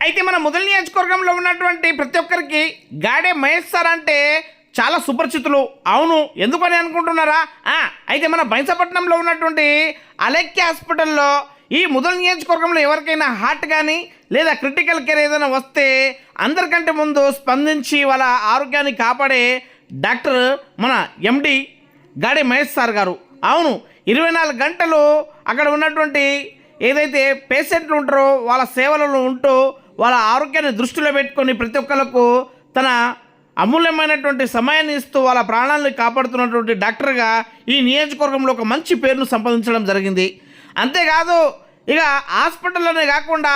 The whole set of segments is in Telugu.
అయితే మన మొదటి నియోజకవర్గంలో ఉన్నటువంటి ప్రతి ఒక్కరికి గాడే మహేష్ సార్ అంటే చాలా సుపరిచితులు అవును ఎందుకని అనుకుంటున్నారా? అయితే మన బైంసపట్నంలో ఉన్నటువంటి అలెక్య హాస్పిటల్లో ఈ మొదటి నియోజకవర్గంలో ఎవరికైనా హార్ట్ కానీ లేదా క్రిటికల్ కేర్ ఏదైనా వస్తే అందరికంటే ముందు స్పందించి వాళ్ళ ఆరోగ్యాన్ని కాపాడే డాక్టర్ మన ఎండి గాడే మహేష్ సార్ గారు. అవును ఇరవై నాలుగు గంటలు అక్కడ ఉన్నటువంటి ఏదైతే పేషెంట్లు ఉంటారో వాళ్ళ సేవలలో ఉంటూ వాళ్ళ ఆరోగ్యాన్ని దృష్టిలో పెట్టుకొని ప్రతి ఒక్కరికి తన అమూల్యమైనటువంటి సమయాన్ని ఇస్తూ వాళ్ళ ప్రాణాలను కాపాడుతున్నటువంటి డాక్టర్గా ఈ నియోజకవర్గంలో ఒక మంచి పేరును సంపాదించడం జరిగింది. అంతేకాదు ఇక హాస్పిటల్లోనే కాకుండా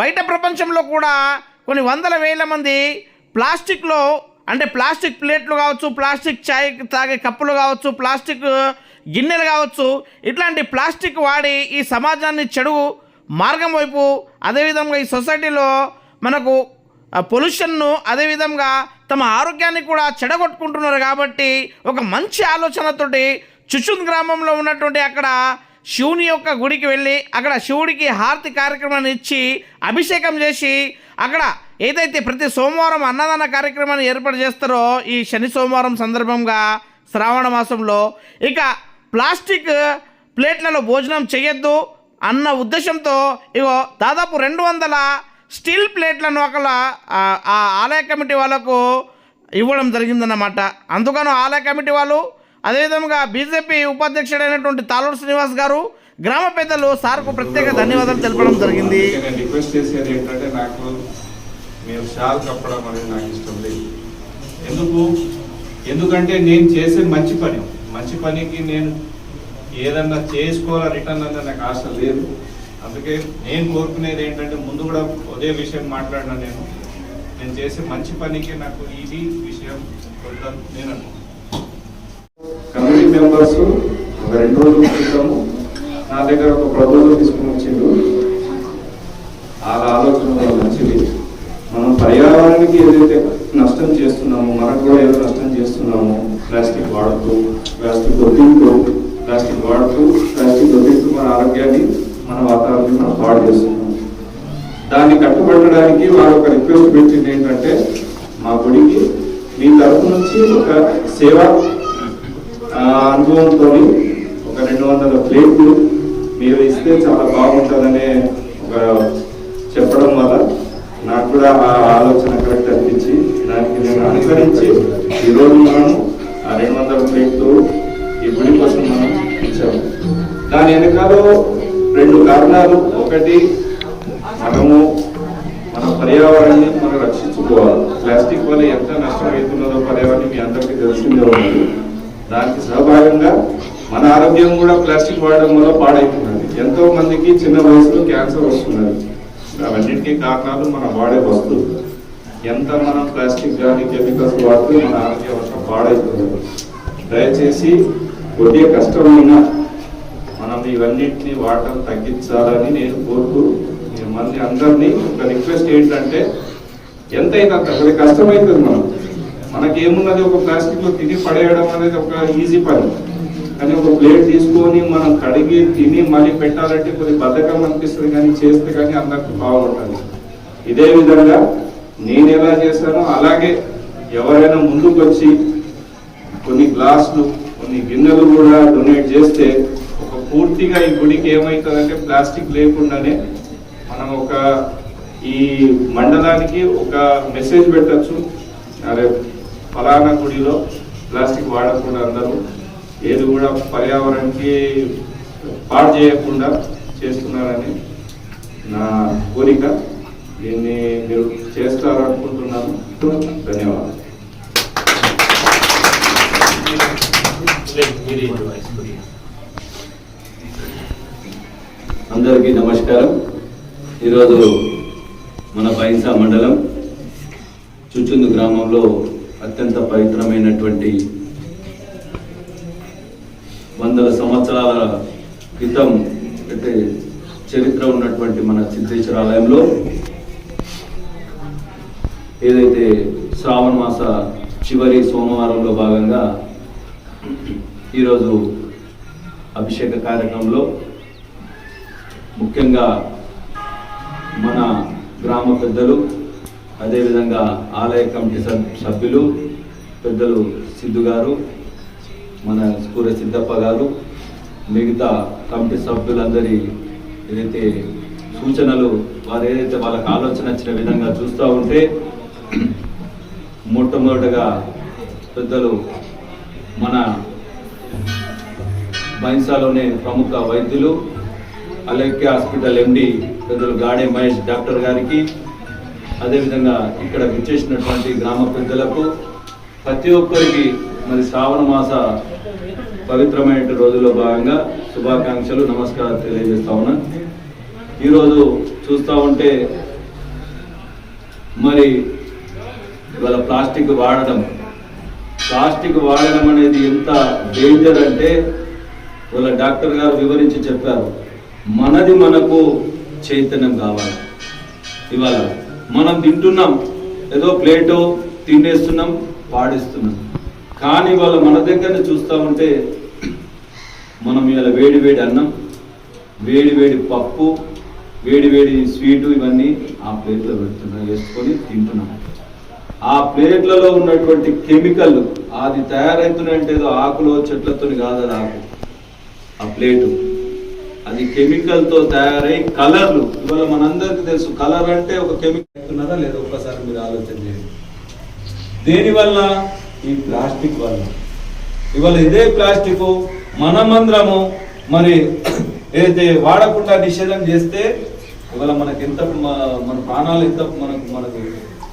బయట ప్రపంచంలో కూడా కొన్ని వందల వేల మంది ప్లాస్టిక్లో అంటే ప్లాస్టిక్ ప్లేట్లు కావచ్చు ప్లాస్టిక్ చాయ్ తాగే కప్పులు కావచ్చు ప్లాస్టిక్ గిన్నెలు కావచ్చు ఇట్లాంటి ప్లాస్టిక్ వాడి ఈ సమాజాన్ని చెడు మార్గం వైపు అదేవిధంగా ఈ సొసైటీలో మనకు పొల్యూషన్ను అదేవిధంగా తమ ఆరోగ్యాన్ని కూడా చెడగొట్టుకుంటున్నారు కాబట్టి ఒక మంచి ఆలోచనతోటి చుచుంద్ గ్రామంలో ఉన్నటువంటి అక్కడ శివుని యొక్క గుడికి వెళ్ళి అక్కడ శివుడికి హారతి కార్యక్రమాన్ని ఇచ్చి అభిషేకం చేసి అక్కడ ఏదైతే ప్రతి సోమవారం అన్నదాన కార్యక్రమాన్ని ఏర్పాటు చేస్తారో ఈ శని సోమవారం సందర్భంగా శ్రావణ మాసంలో ఇక ప్లాస్టిక్ ప్లేట్లలో భోజనం చేయొద్దు. అన్న ఉద్దేశంతో ఇగో దాదాపు రెండు వందల స్టీల్ ప్లేట్లను ఒకళ్ళ ఆ ఆలయ కమిటీ వాళ్ళకు ఇవ్వడం జరిగిందన్నమాట. అందుకను ఆలయ కమిటీ వాళ్ళు అదేవిధంగా బీజేపీ ఉపాధ్యక్షుడైనటువంటి తాలూరు శ్రీనివాస్ గారు గ్రామ పెద్దలు సార్కు ప్రత్యేక ధన్యవాదాలు తెలపడం జరిగింది. నేను రిక్వెస్ట్ చేసేది ఏంటంటే నాకు మీరు షాల్ కప్పడం అనేది నాకు ఇష్టం లేదు. ఎందుకు? ఎందుకంటే నేను చేసే మంచి పని మంచి పనికి నేను ఏదన్నా చేసుకోవాలా రిటర్న్ అన్న నాకు ఆశ లేదు. అందుకే నేను కోరుకునేది ఏంటంటే ముందు కూడా అదే విషయం మాట్లాడినా నేను. నేను చేసే మంచి పనికి నాకు ఇది విషయం నేను అనుకుంటున్నాను. కమిటీ మెంబర్స్ ఒక రెండు రోజుల క్రితం నా దగ్గర ఒక ప్రపోజల్ తీసుకుని వచ్చిండు. వాళ్ళ ఆలోచన మంచిది. మనం పర్యావరణానికి ఏదైతే నష్టం చేస్తున్నామో మనకు కూడా ఏదో నష్టం చేస్తున్నామో ప్లాస్టిక్ వాడుతూ ప్లాస్టిక్ వదిలితూ ప్లాస్టిక్ వాడుతూ ప్లాస్టిక్ వదిలితూ మన ఆరోగ్యాన్ని మన చేస్తున్నాం దాన్ని కట్టుబట్టడానికి వారు ఒక రిక్వెస్ట్ పెట్టింది ఏంటంటే మా గుడికి మీ తరఫు నుంచి ఒక సేవ ఆ, అనుభవంతో ఒక రెండు వందల ప్లేట్లు మీరు ఇస్తే చాలా బాగుంటుందనే ఒక చెప్పడం వల్ల నాకు కూడా ఆ ఆలోచన కరెక్ట్ అనిపించి దానికి నేను అనుసరించి ఈరోజు మనం ఆ రెండు వందల ప్లేట్లు ఈ గుడి కోసం మనం ఇచ్చాము. దాని వెనకాల రెండు కారణాలు. ఒకటి మనము మన పర్యావరణాన్ని మనం రక్షించుకోవాలి. ప్లాస్టిక్ వల్ల ఎంత నష్టం అవుతున్నదో పర్యావరణం మీ అందరికీ తెలిసిందే ఉన్నది దానికి సహభాగంగా మన ఆరోగ్యం కూడా ప్లాస్టిక్ వాడడం వల్ల పాడైతున్నది ఎంతో మందికి చిన్న వయసులో క్యాన్సర్ వస్తున్నది. అవన్నిటికీ కారణాలు మనం వాడే వస్తువులు ఎంత మనం ప్లాస్టిక్ కానీ కెమికల్స్ వాడితే మన ఆరోగ్య వర్షం పాడైతున్నది దయచేసి కొద్దిగా కష్టమైన మనం ఇవన్నింటినీ వాడటం తగ్గించాలని నేను కోరుతూ మంది అందరినీ ఒక రిక్వెస్ట్ ఏంటంటే ఎంతైనా అంత కొద్దిగా కష్టమవుతుంది మనం. మనకి ఏమున్నది ఒక ప్లాస్టిక్లో తిని పడేయడం అనేది ఒక ఈజీ పని. కానీ ఒక ప్లేట్ తీసుకొని మనం కడిగి తిని మళ్ళీ పెట్టాలంటే కొద్ది బద్ధకం అనిపిస్తుంది కానీ చేస్తే కానీ అందరికి బాగుంటుంది. ఇదే విధంగా నేను ఎలా చేశానో అలాగే ఎవరైనా ముందుకు వచ్చి కొన్ని గ్లాసులు కొన్ని గిన్నెలు కూడా డొనేట్ చేస్తే పూర్తిగా ఈ గుడికి ఏమవుతుందంటే ప్లాస్టిక్ లేకుండానే మనం ఒక ఈ మండలానికి ఒక మెసేజ్ పెట్టచ్చు. అరే ఫలానా గుడిలో ప్లాస్టిక్ వాడకుండా అందరూ ఏది కూడా పర్యావరణానికి పాడు చేయకుండా చేస్తున్నారని నా కోరిక. దీన్ని మీరు చేస్తారనుకుంటున్నాను. ధన్యవాదాలు. ధన్యవాదాలు అందరికీ నమస్కారం. ఈరోజు మన పైసా మండలం చుచుందు గ్రామంలో అత్యంత పవిత్రమైనటువంటి వందల సంవత్సరాల క్రితం అంటే చరిత్ర ఉన్నటువంటి మన సిద్ధేశ్వర ఆలయంలో ఏదైతే శ్రావణ మాస చివరి సోమవారంలో భాగంగా ఈరోజు అభిషేక కార్యక్రమంలో ముఖ్యంగా మన గ్రామ పెద్దలు అదేవిధంగా ఆలయ కమిటీ సభ్- సభ్యులు పెద్దలు సిద్ధు గారు మన స్కూర సిద్ధప్ప గారు మిగతా కమిటీ సభ్యులందరి ఏదైతే సూచనలు వారు ఏదైతే వాళ్ళకి ఆలోచన వచ్చిన విధంగా చూస్తూ ఉంటే మొట్టమొదటగా పెద్దలు మన బైన్సాలోనే ప్రముఖ వైద్యులు అలైక్య హాస్పిటల్ ఎండి పెద్దలు గాడే మహేష్ డాక్టర్ గారికి అదేవిధంగా ఇక్కడ విచ్చేసినటువంటి గ్రామ పెద్దలకు ప్రతి ఒక్కరికి మరి శ్రావణ మాస పవిత్రమైన రోజుల్లో భాగంగా శుభాకాంక్షలు నమస్కారాలు తెలియజేస్తా ఉన్నా. ఈరోజు చూస్తూ ఉంటే మరి ఇవాళ ప్లాస్టిక్ వాడడం. ప్లాస్టిక్ వాడడం అనేది ఎంత డేంజర్ అంటే వాళ్ళ డాక్టర్ గారు వివరించి చెప్పారు. మనది మనకు చైతన్యం కావాలి. ఇవాళ మనం తింటున్నాం ఏదో ప్లేటు తినేస్తున్నాం పాడిస్తున్నాం. కానీ వాళ్ళ మన దగ్గర చూస్తూ ఉంటే మనం ఇవాళ వేడి వేడి అన్నం వేడి వేడి పప్పు వేడి వేడి స్వీటు ఇవన్నీ ఆ ప్లేట్లో పెడుతున్నాం వేసుకొని తింటున్నాం. ఆ ప్లేట్లలో ఉన్నటువంటి కెమికల్ అది తయారవుతున్నాయంటే ఏదో ఆకులో చెట్లతో కాదు అది ఆకు ఆ ప్లేటు. అది కెమికల్తో తయారై కలర్లు. ఇవాళ మనందరికి తెలుసు కలర్ అంటే ఒక కెమికల్ అవుతున్నారా లేదా ఒక్కసారి మీరు ఆలోచన చేయండి. దేని వల్ల ఈ ప్లాస్టిక్ వల్ల ఇవాళ ఇదే ప్లాస్టిక్ మనమందరము మరి ఏదైతే వాడకుండా నిషేధం చేస్తే ఇవాళ మనకి ఎంత మన ప్రాణాలు ఎంత మనకు మనకు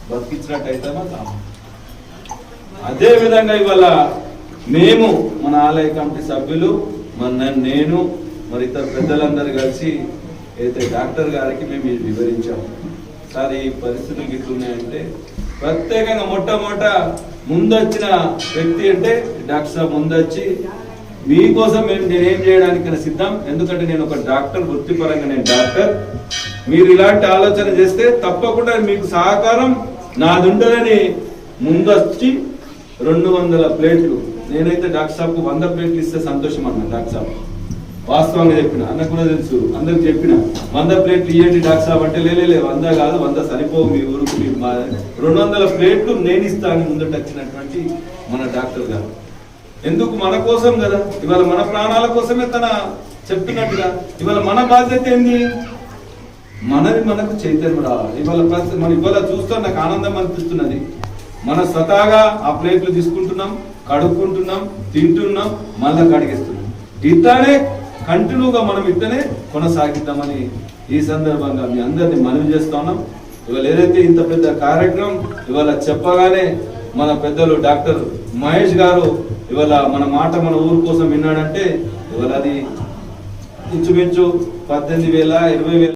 బతికించినట్టు అవుతామో కాము అదే విధంగా ఇవాళ మేము మన ఆలయ కమిటీ సభ్యులు మన నేను మరి ఇతర పెద్దలందరూ కలిసి అయితే డాక్టర్ గారికి మేము ఇది వివరించాము సార్ ఈ పరిస్థితులు గిట్లున్నాయంటే ప్రత్యేకంగా మొట్టమొదట ముందొచ్చిన వ్యక్తి అంటే డాక్టర్ సాబ్ ముందొచ్చి మీకోసం మేము నేనేం చేయడానికి సిద్ధం? ఎందుకంటే నేను ఒక డాక్టర్ వృత్తిపరంగా నేను డాక్టర్. మీరు ఇలాంటి ఆలోచన చేస్తే తప్పకుండా మీకు సహకారం నాది ఉండదని ముందొచ్చి రెండు వందల ప్లేట్లు. నేనైతే డాక్టర్ సాబ్కు వంద ప్లేట్లు ఇస్తే సంతోషం అన్నాను డాక్టర్ సాబ్. వాస్తవంగా చెప్పిన అన్న కూడా తెలుసు. అందరికి చెప్పిన వంద ప్లేట్లు ఇయ్యండి డాక్టర్ సాబ్ అంటే లేలే వంద కాదు వంద సరిపోవు మీ ఊరుకు మీ రెండు వందల ప్లేట్లు నేను ఇస్తాను ముందట వచ్చినటువంటి మన డాక్టర్ గారు. ఎందుకు మన కోసం కదా? ఇవాళ మన ప్రాణాల కోసమే తన చెప్తున్నట్టుగా ఇవాళ మన బాధ్యత ఏంది? మనది మనకు చైతన్యం రావాలి. ఇవాళ ప్రతి- మన ఇవాళ చూస్తే నాకు ఆనందం అనిపిస్తున్నది. మన స్వతహాగా ఆ ప్లేట్లు తీసుకుంటున్నాం కడుక్కుంటున్నాం తింటున్నాం మళ్ళా కడిగేస్తున్నాం. ఇట్లానే కంటిన్యూగా మనం ఇట్లనే కొనసాగిద్దామని ఈ సందర్భంగా మీ అందరిని మనవి చేస్తా ఉన్నాం. ఇవాళ ఏదైతే ఇంత పెద్ద కార్యక్రమం ఇవాళ చెప్పగానే మన పెద్దలు డాక్టర్ మహేష్ గారు ఇవాళ మన మాట మన ఊరు కోసం విన్నాడంటే ఇవాళ అది ఇంచుమించు పద్దెనిమిది వేల ఇరవై వేల